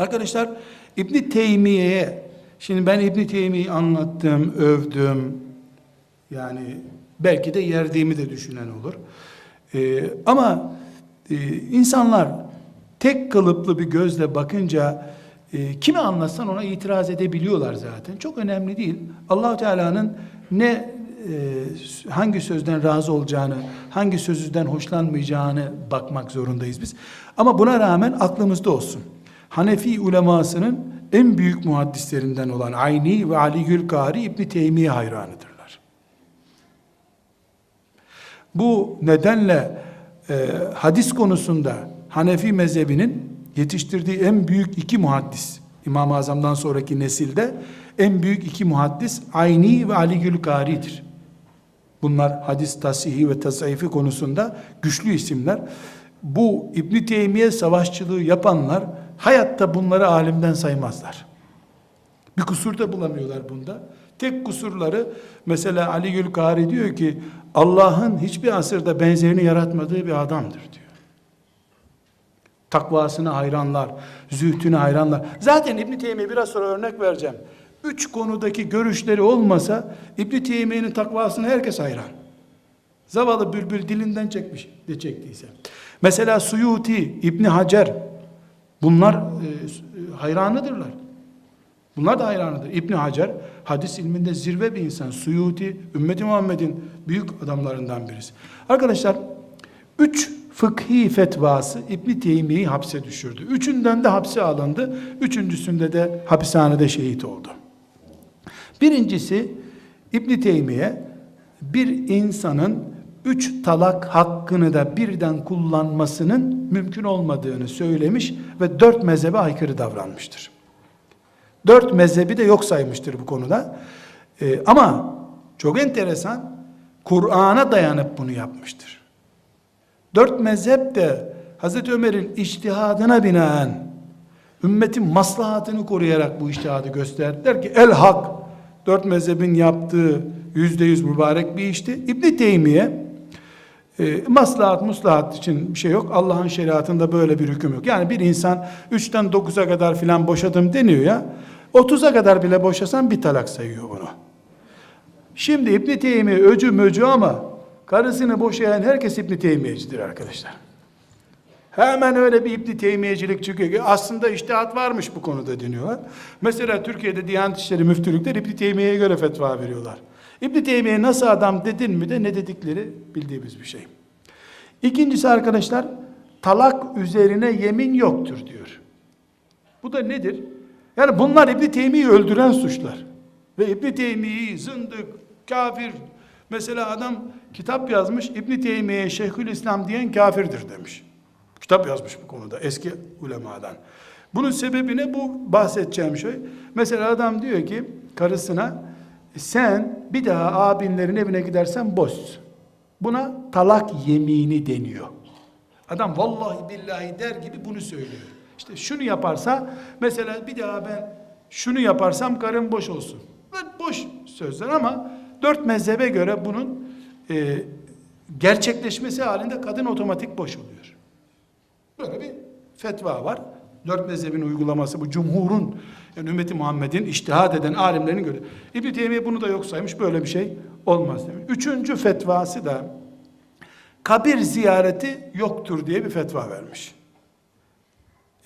Arkadaşlar İbn Teymiye'ye şimdi ben İbn Teymiye'yi anlattım, övdüm. Yani belki de yerdiğimi de düşünen olur. Ee, ama e, insanlar tek kalıplı bir gözle bakınca e, kimi anlatsan ona itiraz edebiliyorlar zaten. Çok önemli değil. Allahu Teala'nın ne e, hangi sözden razı olacağını, hangi sözünden hoşlanmayacağını bakmak zorundayız biz. Ama buna rağmen aklımızda olsun. Hanefi ulemasının en büyük muhaddislerinden olan Ayni ve Ali Gülkari İbni Teymiye hayranıdırlar. Bu nedenle e, hadis konusunda Hanefi mezhebinin yetiştirdiği en büyük iki muhaddis, İmam-ı Azam'dan sonraki nesilde en büyük iki muhaddis Ayni ve Ali Gülkari'dir. Bunlar hadis tasihi ve tasayyifi konusunda güçlü isimler. Bu İbn Teymiye savaşçılığı yapanlar hayatta bunları alimden saymazlar. Bir kusur da bulamıyorlar bunda. Tek kusurları mesela Ali Gülkari diyor ki Allah'ın hiçbir asırda benzerini yaratmadığı bir adamdır diyor. Takvasına hayranlar, zühdüne hayranlar. Zaten İbn Teymiye biraz sonra örnek vereceğim. Üç konudaki görüşleri olmasa İbn Teymiye'nin takvasına herkes hayran. Zavallı bülbül dilinden çekmiş de çektiyse. Mesela Suyuti, İbn Hacer bunlar e, hayranıdırlar. Bunlar da hayranıdır. İbn Hacer hadis ilminde zirve bir insan. Suyuti ümmeti Muhammed'in büyük adamlarından birisi. Arkadaşlar üç fıkhi fetvası İbn Teymiye'yi hapse düşürdü. Üçünden de hapse alındı. Üçüncüsünde de hapishanede şehit oldu. Birincisi İbn Teymiye bir insanın üç talak hakkını da birden kullanmasının mümkün olmadığını söylemiş ve dört mezhebe aykırı davranmıştır. Dört mezhebi de yok saymıştır bu konuda. Ee, ama çok enteresan, Kur'an'a dayanıp bunu yapmıştır. Dört mezhep de Hazreti Ömer'in iştihadına binaen ümmetin maslahatını koruyarak bu iştihadı gösterdiler ki el hak dört mezhebin yaptığı yüzde yüz mübarek bir işti. İbn Teymiye e, maslahat muslahat için bir şey yok. Allah'ın şeriatında böyle bir hüküm yok. Yani bir insan 3'ten 9'a kadar filan boşadım deniyor ya. 30'a kadar bile boşasan bir talak sayıyor bunu. Şimdi İbn Teymiye öcü möcü ama karısını boşayan herkes İbn Teymiyecidir arkadaşlar. Hemen öyle bir İbn Teymiyecilik çıkıyor ki aslında iştihat varmış bu konuda deniyorlar. Mesela Türkiye'de Diyanet İşleri müftülükler İbn Teymiye'ye göre fetva veriyorlar. İbn Teymiye nasıl adam dedin mi de ne dedikleri bildiğimiz bir şey. İkincisi arkadaşlar talak üzerine yemin yoktur diyor. Bu da nedir? Yani bunlar İbn Teymiye'yi öldüren suçlar. Ve İbn Teymiye'yi zındık, kafir. Mesela adam kitap yazmış İbn Teymiye Şeyhül İslam diyen kafirdir demiş. Kitap yazmış bu konuda eski ulemadan. Bunun sebebi ne? Bu bahsedeceğim şey. Mesela adam diyor ki karısına sen bir daha abinlerin evine gidersen boş. Buna talak yemini deniyor. Adam vallahi billahi der gibi bunu söylüyor. İşte şunu yaparsa mesela bir daha ben şunu yaparsam karım boş olsun. Boş sözler ama dört mezhebe göre bunun e, gerçekleşmesi halinde kadın otomatik boş oluyor. Böyle bir fetva var. Dört mezhebin uygulaması bu cumhurun yani ümmeti Muhammed'in iştihad eden alimlerin göre. İbn Teymiye bunu da yok saymış. Böyle bir şey olmaz demiş. Üçüncü fetvası da kabir ziyareti yoktur diye bir fetva vermiş.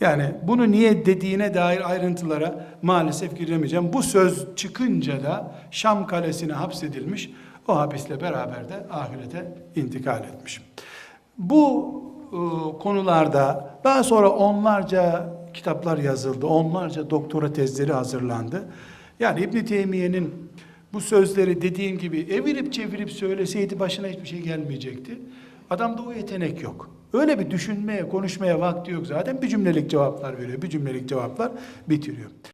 Yani bunu niye dediğine dair ayrıntılara maalesef giremeyeceğim. Bu söz çıkınca da Şam kalesine hapsedilmiş. O hapisle beraber de ahirete intikal etmiş. Bu konularda daha sonra onlarca kitaplar yazıldı. Onlarca doktora tezleri hazırlandı. Yani İbn Teymiye'nin bu sözleri dediğim gibi evirip çevirip söyleseydi başına hiçbir şey gelmeyecekti. Adamda o yetenek yok. Öyle bir düşünmeye, konuşmaya vakti yok zaten. Bir cümlelik cevaplar veriyor, bir cümlelik cevaplar bitiriyor.